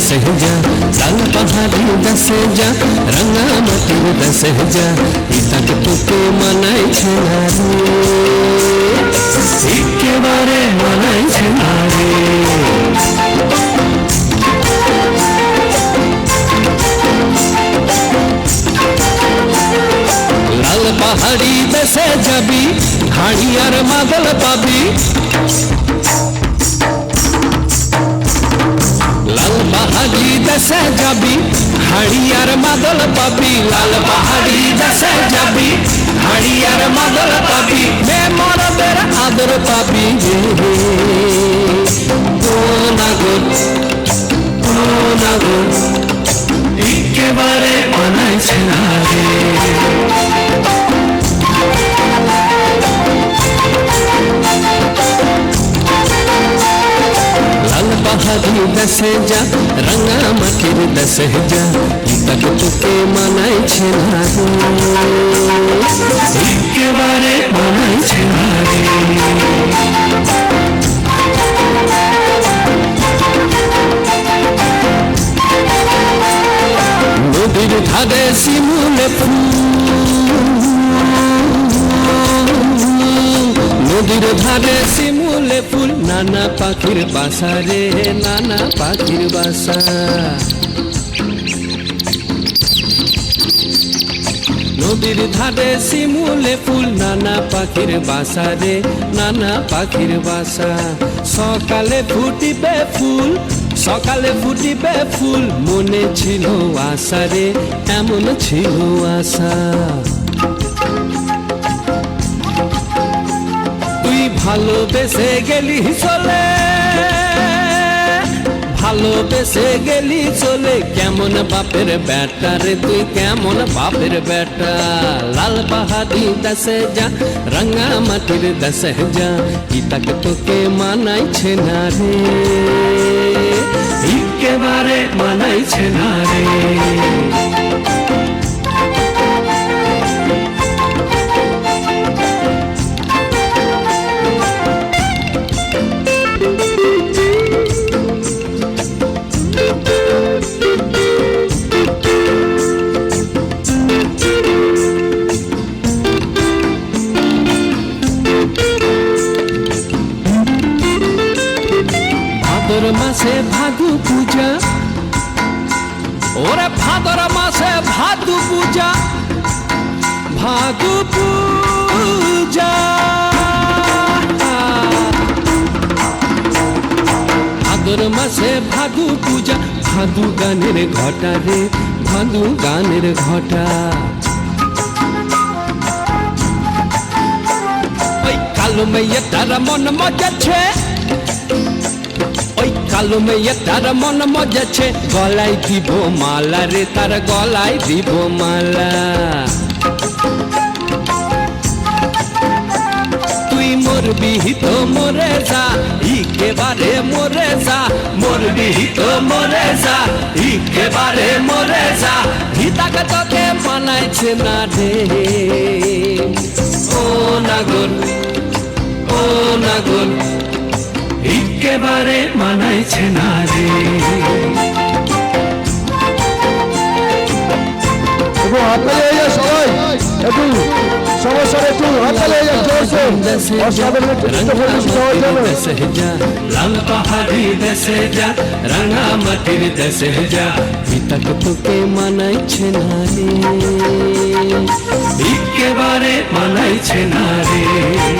দেশে যা রাঙামাটির দেশে যা লাল পাহাড়ি দেশে যা রাঙামাটির দেশে যা ইতাকে তোকে মানাইছে না রে একেবারে মানাইছে না রে লাল পাহাড়ি দেশে যাবি হাড়ি আর মাদল পাবি যাবি? হাড়িয়ার মাদল পাবি, লাল পাহাড়ি দেশে যাবি। হাড়িয়ার মাদল পাবি মে মরদের আদর পাবি নাগর নাগর, একেবারে বানাইছে না রে। লাল পাহাড়ি দেশে যা রাঙা মাটির দেশে যা ইতাকে তোকে মানাইছে না রে একেবারে মানাইছে না রে নদীর ধারে শিমুলে ফুল নদীর ধারে শিমুলে ফুল নানা পাখির বাসা রে, নানা পাখির বাসা। নদীর ধারে শিমুলে ফুল, নানা পাখির বাসা রে, নানা পাখির বাসা। সকালে ফুটিবে ফুল, সকালে ফুটিবে ফুল, মনে ছিল আশা রে, এমন ছিল আশা। ভালোবেসে গেলি চলে, ভালোবেসে গেলি চলে। কেমন বাপের বেটা রে তুই, কেমন বাপের বেটা? লাল বাহাদি দশে যা, রঙা মাটির দশে যা ইতাকে তোকে মানাইছে না রে? একেবারে মানাইছে না রে। মাসে ভাদু পূজা। ওরে ভাদর মাসে ভাদু পূজা। ভাদু পূজা। ভাদর মাসে ভাদু পূজা। ভাদু গানের ঘটা রে, ভাদু গানের ঘটা। কালো মেয়ে তারা মন মজাচ্ছে কালো মেয়ে তার মন মজাছে গলায় দিব মালা রে তার গলায় দিব মালা তুই মরবি তো মরে যা ইকেবারে মরে যা মরবি তো মরে যা ইকেবারে মরে যা হিতাকে তোকে মানাইছে না রে ও নাগর ও নাগর একেবারে মানাইছে না রে। লাল পাহাড়ি দেশে যা রাঙা মাটির দেশে যা। পিতাক তোকে মানাইছে না রে? একেবারে মানাইছে না রে।